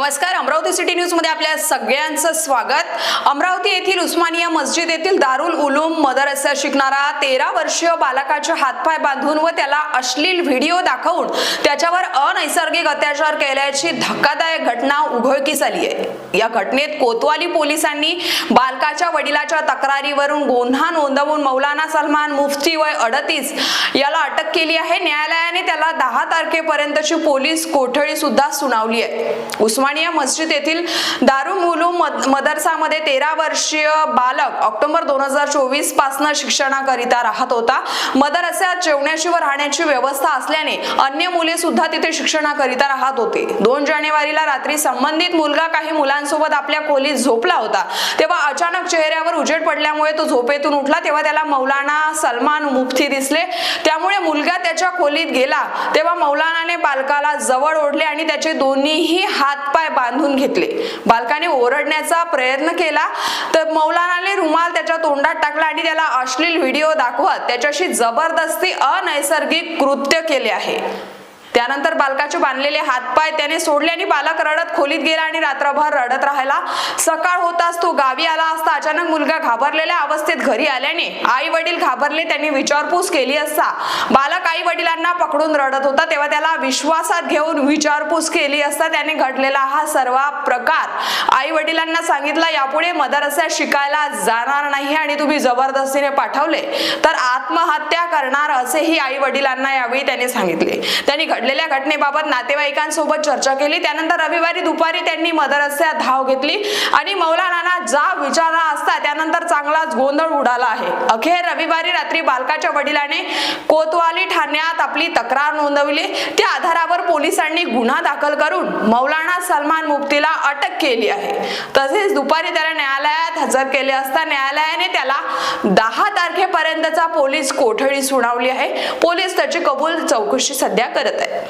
नमस्कार अमरावती सिटी न्यूजमध्ये आपल्या सगळ्यांचं स्वागत. अमरावती येथील उस्मानिया मस्जिद येथील दारुल उलूम मदरसा शिकणारा तेरा वर्षीय बालकाचे हातपाय बांधून व त्याला अश्लील व्हिडिओ दाखवून त्याच्यावर अनैसर्गिक अत्याचार केल्याची धक्कादायक घटना उघडकीस आली आहे. या घटनेत कोतवाली पोलिसांनी बालकाच्या वडिलाच्या तक्रारीवरून गुन्हा नोंदवून मौलाना सलमान मुफ्ती वय अडतीस याला अटक केली आहे. न्यायालयाने त्याला दहा तारखेपर्यंतची पोलीस कोठडी सुद्धा सुनावली आहे. उस्मान उस्मानिया मस्जिद येथील दारुल उलूम मदरसामध्ये तेरा वर्षीय बालक ऑक्टोबर दोन हजार चोवीसपासून शिक्षणाकरिता राहत होता. मदरस्यात जेवण्याची व राहण्याची व्यवस्था असल्याने अन्य मुले सुद्धा तिथे शिक्षणाकरिता राहत होते. दोन जानेवारीला रात्री संबंधित मुलगा काही मुलांसोबत आपल्या खोलीत झोपला होता. तेव्हा अचानक चेहऱ्यावर उजेड पडल्यामुळे तो झोपेतून उठला. तेव्हा त्याला मौलाना सलमान मुफ्ती दिसले. त्यामुळे मुलगा त्याच्या खोलीत गेला. तेव्हा मौलानाने बालकाला जवळ ओढले आणि त्याचे दोन्हीही हातपाय बांधून घेतले. बालकाने ओरडण्याचा प्रयत्न केला तर मौलानाने रुमाल त्याच्या तोंडात टाकला आणि त्याला अश्लील व्हिडिओ दाखवत त्याच्याशी जबरदस्ती अनैसर्गिक कृत्य केले आहे. त्यानंतर बालकाचे बांधलेले हातपाय त्याने सोडले आणि बालक रडत खोलीत गेला आणि रात्रभर रडत राहिला. सकाळ होताच तो गावी आला असता अचानक मुलगा घाबरलेल्या अवस्थेत घरी आल्याने आई वडील घाबरले त्यांनी विचारपूस केली असता. बालक आई वडिलांना पकडून रडत होता तेव्हा त्याला विश्वासात घेऊन विचारपूस केली असता. त्याने घडलेला हा सर्व प्रकार आई वडिलांना सांगितला यापुढे मदरस्यात शिकायला जाणार नाही आणि तुम्ही जबरदस्तीने पाठवले. तर आत्महत्या करणार असेही आई वडिलांना यावेळी त्याने सांगितले. त्यांनी घडलेल्या घटनेबाबत नातेवाईकांसोबत चर्चा केली. त्यानंतर रविवारी दुपारी त्यांनी मदरस्यात धाव घेतली आणि मौलानाना जा विचारला असता त्यानंतर चांगलाच गोंधळ उडाला आहे. अखेर रविवारी रात्री बालकाच्या वडिलाने कोतवाली ठाण्यात आपली तक्रार नोंदवली. त्या आधारावर पोलिसांनी गुन्हा दाखल करून मौलाना सलमान मुफ्तीला अटक केली आहे. तसेच दुपारी त्याला न्यायालयात हजर केले असता न्यायालयाने त्याला दहा तारखेपर्यंतचा पोलीस कोठडी सुनावली आहे. पोलीस त्याची कबूल चौकशी सध्या करत आहेत. it.